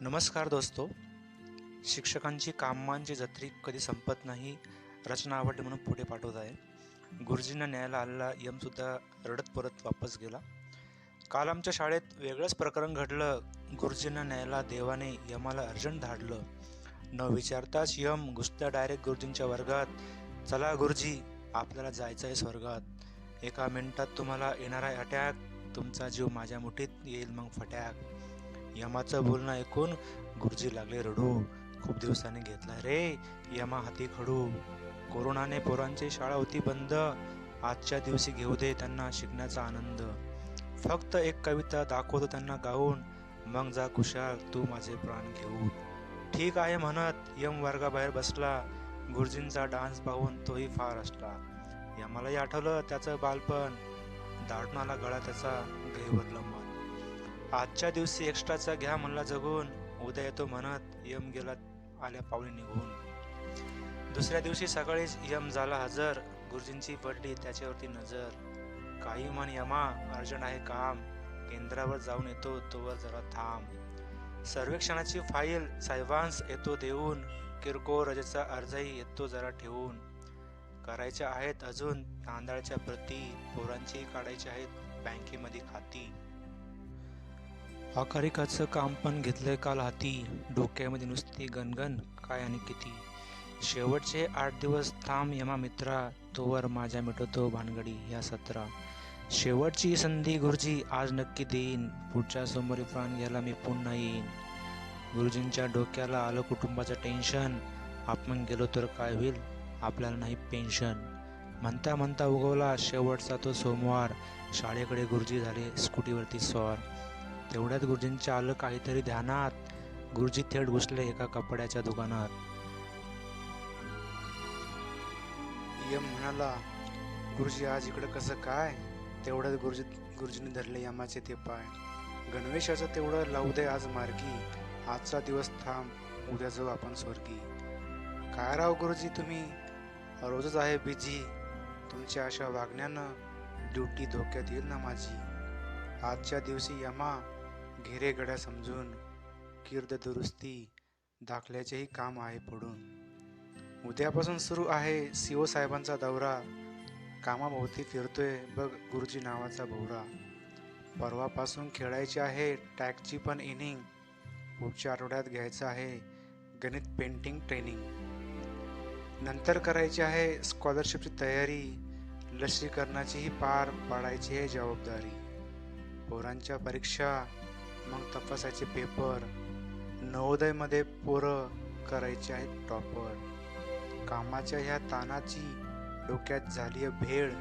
नमस्कार दोस्तो। शिक्षकांची कामांची जत्री कधी संपत नाही रचना आवडली म्हणून पुढे पाठवत आहे. गुरुजींना न्यायला आलेला यमसुद्धा रडत परत वापस गेला. काल आमच्या शाळेत वेगळंच प्रकरण घडलं. गुरुजींना न्यायला देवाने यमाला अर्जंट धाडलं. न विचारताच यम घुसता डायरेक्ट गुरुजींच्या वर्गात चला गुरुजी आपल्याला जायचं आहे स्वर्गात. एका मिनिटात तुम्हाला येणार आहे अटॅक. तुमचा जीव माझ्या मुठीत येईल मग फटॅक यमाचं बोलणं ऐकून गुरुजी लागले रडू. खूप दिवसांनी घेतला. रे यमा हाती खडू. कोरोनाने पोरांची शाळा होती बंद. आजच्या दिवशी घेऊ दे त्यांना शिकण्याचा आनंद. फक्त एक कविता दाखवतो त्यांना गाऊन. मग जा कुशाल तू माझे प्राण घेऊन. ठीक आहे म्हणत यम वर्गाबाहेर बसला. गुरुजींचा डान्स पाहून तोही फार असला यमालाही आठवलं त्याचं बालपण. दाटून आला गळा त्याचा गैवरलं मन आजच्या दिवशी एक्स्ट्राचा घ्या म्हणला जगून. उद्या येतो म्हणत यम गेला आल्या पावली निघून. दुसऱ्या दिवशी सकाळीच यम झाला हजर. गुरुजींची पडली त्याच्यावरती नजर. काही म्हण यमा अर्जंट आहे काम. केंद्रावर जाऊन येतो तोवर जरा थांब. सर्वेक्षणाची फाईल साहेबांस येतो देऊन. किरकोळ रजेचा अर्जही येतो जरा ठेवून. करायच्या आहेत अजून तांदळाच्या प्रती पोरांची काढायची आहेत बँकेमध्ये खाती. आकारिकाचं काम पण घेतलंय काल हाती. डोक्यामध्ये नुसती गणगण काय आणि किती? शेवटचे आठ दिवस थांब यमा मित्रा तोवर माझ्या मिटवतो भानगडी या सतरा. शेवटची संधी गुरुजी आज नक्की देईन. पुढच्या सोमवारी प्राण घ्यायला मी पुन्हा येईन. गुरुजींच्या डोक्याला आलं कुटुंबाचं टेन्शन. आपण गेलो तर काय होईल? आपल्याला नाही पेन्शन. म्हणता म्हणता उगवला शेवटचा तो सोमवार. शाळेकडे गुरुजी झाले स्कूटीवरती स्वार. तेवढ्यात गुरुजींच्या आलं काहीतरी ध्यानात. गुरुजी थेट घुसले एका कपड्याच्या दुकानात. यम म्हणाला गुरुजी आज इकडं कसं काय? तेवढ्यात गुरुजी गुरुजीने धरले यमाचे ते पाय. गणवेशाचं तेवढं लावू दे आज मार्गी. आजचा दिवस थांब उद्या जाऊ आपण स्वर्गी. काय राव गुरुजी तुम्ही? रोजच आहे बिझी. तुमच्या अशा वागण्यानं ड्युटी धोक्यात येईल ना माझी. आजच्या दिवशी यमा घेरे गड्या समजून कीर्द दुरुस्ती दाखल्याचेही काम आहे पडून उद्यापासून सुरू आहे सीओ साहेबांचा दौरा. कामाभोवती फिरतोय बघ गुरुजी नावाचा भोवरा परवापासून खेळायची आहे टॅगची पण इनिंग. पुढच्या आठवड्यात घ्यायचं आहे गणित पेंटिंग ट्रेनिंग. नंतर करायची आहे स्कॉलरशिपची तयारी. लसीकरणाचीही पार पाडायची आहे जबाबदारी. पोरांच्या परीक्षा मग तपासायचे पेपर नवोदयमध्ये पोरं करायचे आहेत टॉपर कामाच्या ह्या तानाची डोक्यात झाली आहे भेळ.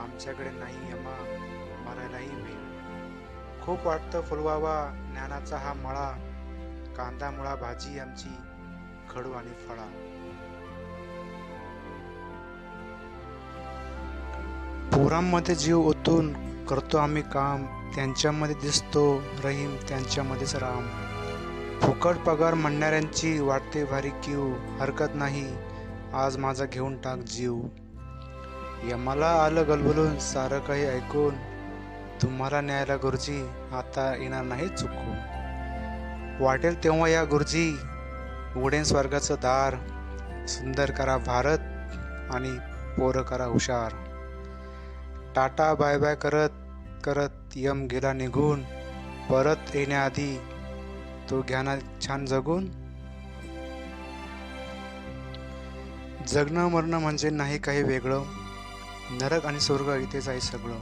आमच्याकडे नाही यमा मरायलाही वेळ खूप वाटतं फुलवावा ज्ञानाचा हा मळा. कांदा मुळा भाजी आमची खडू आणि फळा. पोरांमध्ये जीव ओतून करतो आम्ही काम त्यांच्यामध्ये दिसतो रहीम त्यांच्यामध्येच राम. फुकट पगार म्हणणाऱ्यांची वाटते भारी क्यू हरकत नाही आज माझा घेऊन टाक जीव. यमाला आलं गलबलून सारं काही ऐकून तुम्हाला न्यायला गुरुजी आता येणार नाही चुकून. वाटेल तेव्हा या गुरुजी उघडेन स्वर्गाचं दार सुंदर करा भारत आणि पोरं करा हुशार. टाटा बाय बाय करत करत यम गेला निघून. परत येण्याआधी तो घ्याना छान जगून. जगणं मरणं म्हणजे नाही काही वेगळं. नरक आणि स्वर्ग इथेच आहे सगळं.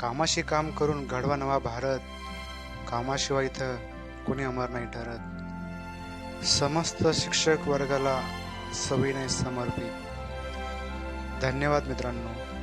कामाशी काम करून घडवा नवा भारत. कामाशिवाय इथं कोणी अमर नाही ठरत. समस्त शिक्षक वर्गाला सविनय समर्पित. धन्यवाद मित्रांनो.